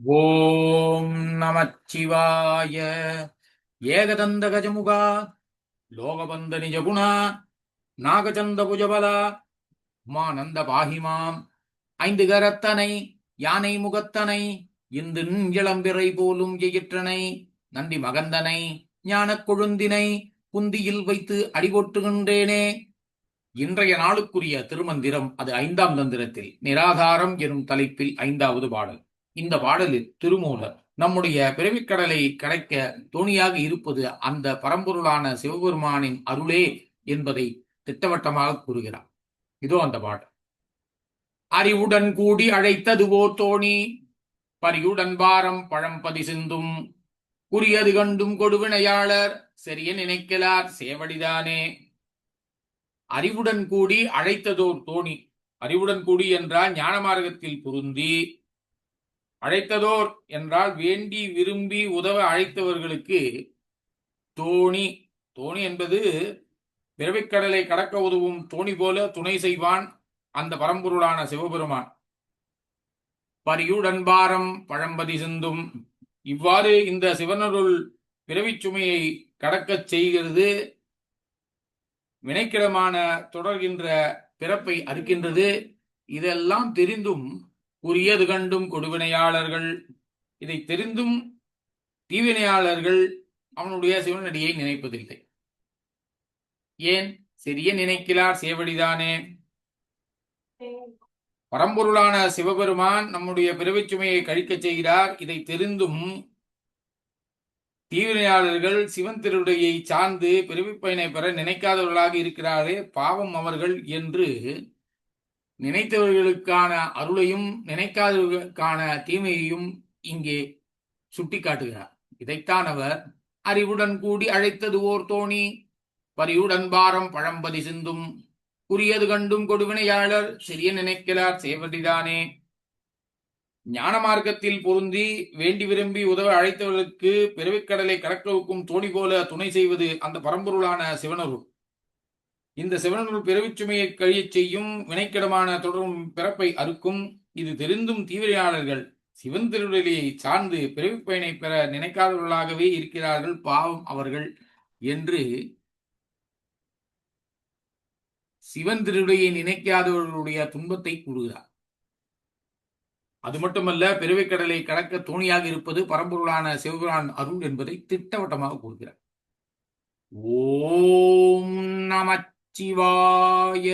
ஓம் நமச்சிவாய. ஏகதந்த கஜமுகா லோகபந்த நிஜகுணா நாகச்சந்த புஜபலா உமானந்த பாகிமாம் ஐந்து கரத்தனை யானை முகத்தனை இந்து இளம்பிறை போலும் எயிற்றனை நந்தி மகந்தனை ஞானக் கொழுந்தினை குந்தியில் வைத்து அடிபொட்டுகின்றேனே இன்றைய நாளுக்குரிய திருமந்திரம் அது ஐந்தாம் தந்திரத்தில் நிராதாரம் எனும் தலைப்பில் ஐந்தாவது பாடல். இந்த பாடலில் திருமூலர் நம்முடைய பிறவிக்கடலை கடைக்க தோணியாக இருப்பது அந்த பரம்பொருளான சிவபெருமானின் அருளே என்பதை திட்டவட்டமாக கூறுகிறார். இதோ அந்த பாடல் அறிவுடன் கூடி அழைத்ததுவோ தோணி. பரியுடன் பாரம் பழம்பதி சிந்தும் குறியது கண்டும் கொடுவினையாளர். சரிய நினைக்கலார். சேவடிதானே. அறிவுடன் கூடி அழைத்ததோர் தோணி. அறிவுடன் கூடி என்றால் ஞான மார்க்கத்தில் பொருந்தி. அழைத்ததோர் என்றால் வேண்டி விரும்பி உதவ அழைத்தவர்களுக்கு தோணி. தோணி என்பது பிறவிக்கடலை கடக்க உதவும் தோணி போல துணை செய்வான் அந்த பரம்பொருளான சிவபெருமான். பரியுடன்பாரம் பழம்பதி சிந்தும். இவ்வாறு இந்த சிவனருள் பிறவிச் சுமையை கடக்கச் செய்கிறது. வினைக்கிடமான தொடர்கின்ற பிறப்பை அறுக்கின்றது. இதெல்லாம் தெரிந்தும் உரியது கண்டும் கொடுவினையாளர்கள். இதை தெரிந்தும் தீவினையாளர்கள் அவனுடைய சிவனடியை நினைப்பதில்லை. ஏன்? சிறிய நினைக்கிறார் சேவடிதானே. பரம்பொருளான சிவபெருமான் நம்முடைய பிறவிச்சுமையை கழிக்கச் செய்கிறார். இதை தெரிந்தும் தீவினையாளர்கள் சிவன் திருடையை சார்ந்து பிறவிப் பயனை பெற நினைக்காதவர்களாக இருக்கிறாரே. பாவம் அவர்கள் என்று நினைத்தவர்களுக்கான அருளையும் நினைக்காதவர்களுக்கான தீமையையும் இங்கே சுட்டிக்காட்டுகிறார். இதைத்தான் அவர் அறிவுடன் கூடி அழைத்தது ஓர் தோணி. பரியுடன் பாரம் பழம்பதி சிந்தும் குறியது கண்டும் கொடுவினையாளர் சிறிய நினைக்கிறார் சேவடிதானே ஞான மார்க்கத்தில் பொருந்தி வேண்டி விரும்பி உதவ அழைத்தவர்களுக்கு பிறவிக்கடலை கடக்கவுக்கும் தோணி போல துணை செய்வது அந்த பரம்பொருளான சிவனருள். இந்த சிவனுள் பிறவிச் சுமையை கழியச் செய்யும் வினைக்கிடமான தொடரும் பிறப்பை அறுக்கும் இது தெரிந்தும் தீவிரையாளர்கள். சிவன் திருடலியை சார்ந்து பிறவிப்பயனை பெற நினைக்காதவர்களாகவே இருக்கிறார்கள் பாவம் அவர்கள் என்று சிவன் திருடையை நினைக்காதவர்களுடைய துன்பத்தை கூறுகிறார். அது மட்டுமல்ல பிறவிக்கடலை கடக்க தோணியாக இருப்பது பரம்பொருளான சிவபுரான் அருள் என்பதை திட்டவட்டமாக கூறுகிறார். ஓம் நமச்சிவாய